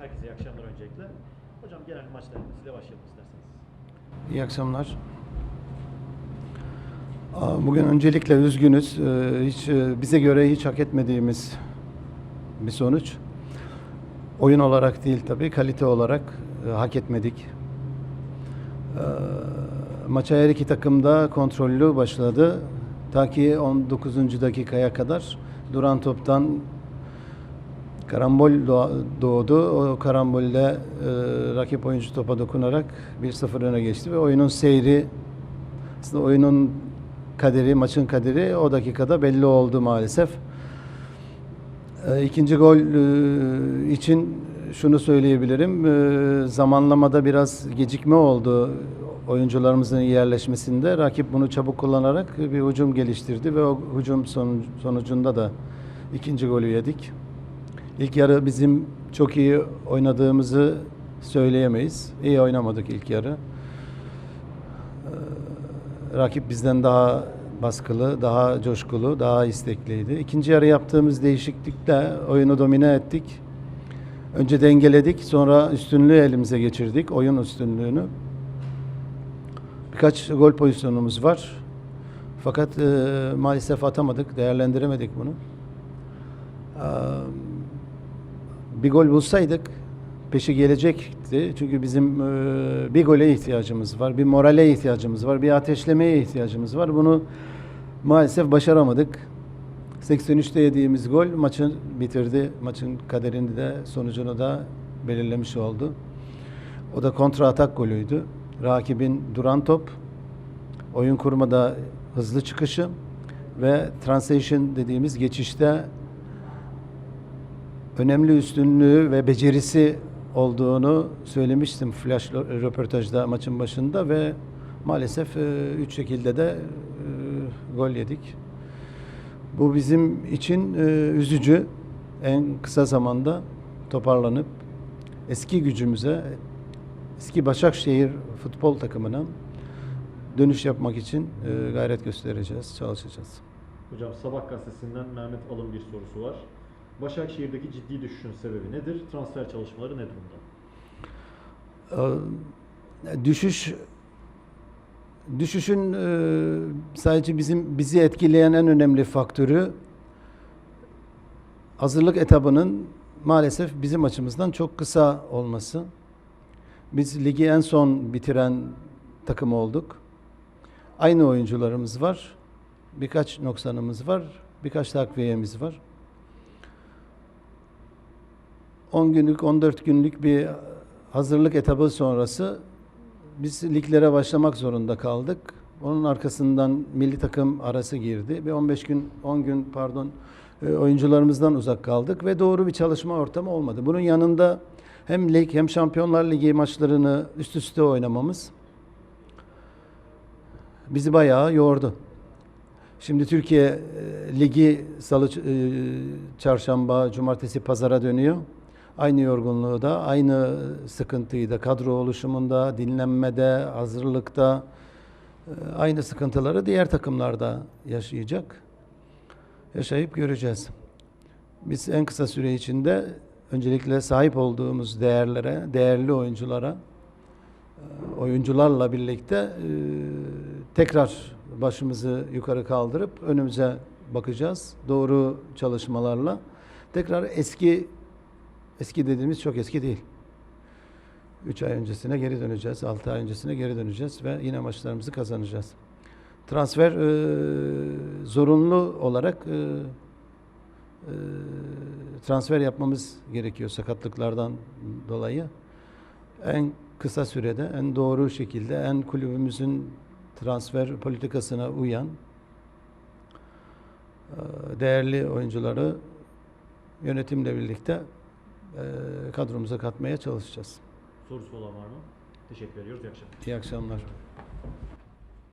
Herkese iyi akşamlar öncelikle. Hocam genel maç değerlendirmesiyle başlayalım isterseniz. İyi akşamlar. Bugün öncelikle üzgünüz. Ee, Hiç e, bize göre hiç hak etmediğimiz bir sonuç. Oyun olarak değil tabii, kalite olarak e, hak etmedik. Ee, Maça her iki takım da kontrollü başladı. Ta ki 19. dakikaya kadar duran toptan karambol doğdu. O karambolde e, rakip oyuncu topa dokunarak 1-0 öne geçti ve oyunun seyri aslında oyunun kaderi, maçın kaderi o dakikada belli oldu maalesef. E, İkinci gol e, için şunu söyleyebilirim. E, Zamanlamada biraz gecikme oldu oyuncularımızın yerleşmesinde. Rakip bunu çabuk kullanarak bir hücum geliştirdi ve o hücum sonu- sonucunda da ikinci golü yedik. İlk yarı bizim çok iyi oynadığımızı söyleyemeyiz. İyi oynamadık ilk yarı. Ee, Rakip bizden daha baskılı, daha coşkulu, daha istekliydi. İkinci yarı yaptığımız değişiklikle oyunu domine ettik. Önce dengeledik, sonra üstünlüğü elimize geçirdik, oyun üstünlüğünü. Birkaç gol pozisyonumuz var. Fakat e, maalesef atamadık, değerlendiremedik bunu. Ee, bir gol bulsaydık peşi gelecekti. Çünkü bizim e, bir gole ihtiyacımız var, bir morale ihtiyacımız var, bir ateşlemeye ihtiyacımız var. Bunu maalesef başaramadık. 83'te yediğimiz gol maçı bitirdi. Maçın kaderini de sonucunu da belirlemiş oldu. O da kontra atak golüydü. Rakibin duran top, oyun kurmada hızlı çıkışı ve transition dediğimiz geçişte önemli üstünlüğü ve becerisi olduğunu söylemiştim flash röportajda maçın başında ve maalesef e, üç şekilde de e, gol yedik. Bu bizim için e, üzücü. En kısa zamanda toparlanıp eski gücümüze, eski Başakşehir futbol takımına dönüş yapmak için e, gayret göstereceğiz, çalışacağız. Hocam Sabah gazetesinden Mehmet Alın bir sorusu var. Başakşehir'deki ciddi düşüşün sebebi nedir? Transfer çalışmaları ne durumda? Ee, düşüş düşüşün e, sadece bizim bizi etkileyen en önemli faktörü hazırlık etabının maalesef bizim açımızdan çok kısa olması. Biz ligi en son bitiren takım olduk. Aynı oyuncularımız var. Birkaç noksanımız var. Birkaç takviyemiz var. 10 günlük, 14 günlük bir hazırlık etabı sonrası biz liglere başlamak zorunda kaldık. Onun arkasından milli takım arası girdi ve 15 gün, 10 gün pardon e, oyuncularımızdan uzak kaldık ve doğru bir çalışma ortamı olmadı. Bunun yanında hem lig hem Şampiyonlar Ligi maçlarını üst üste oynamamız bizi bayağı yordu. Şimdi Türkiye e, Ligi salı, e, çarşamba, cumartesi, pazara dönüyor. Aynı yorgunluğu da, aynı sıkıntıyı da kadro oluşumunda, dinlenmede, hazırlıkta e, aynı sıkıntıları diğer takımlarda yaşayacak. Yaşayıp göreceğiz. Biz en kısa süre içinde öncelikle sahip olduğumuz değerlere, değerli oyunculara, e, oyuncularla birlikte e, tekrar başımızı yukarı kaldırıp önümüze bakacağız. Doğru çalışmalarla tekrar eski eski dediğimiz çok eski değil. 3 ay öncesine geri döneceğiz. 6 ay öncesine geri döneceğiz ve yine maçlarımızı kazanacağız. Transfer e, zorunlu olarak e, e, transfer yapmamız gerekiyor sakatlıklardan dolayı. En kısa sürede, en doğru şekilde, en kulübümüzün transfer politikasına uyan değerli oyuncuları yönetimle birlikte e, kadromuza katmaya çalışacağız. Sorusu olan var mı? Teşekkür ediyoruz. İyi akşamlar. İyi akşamlar.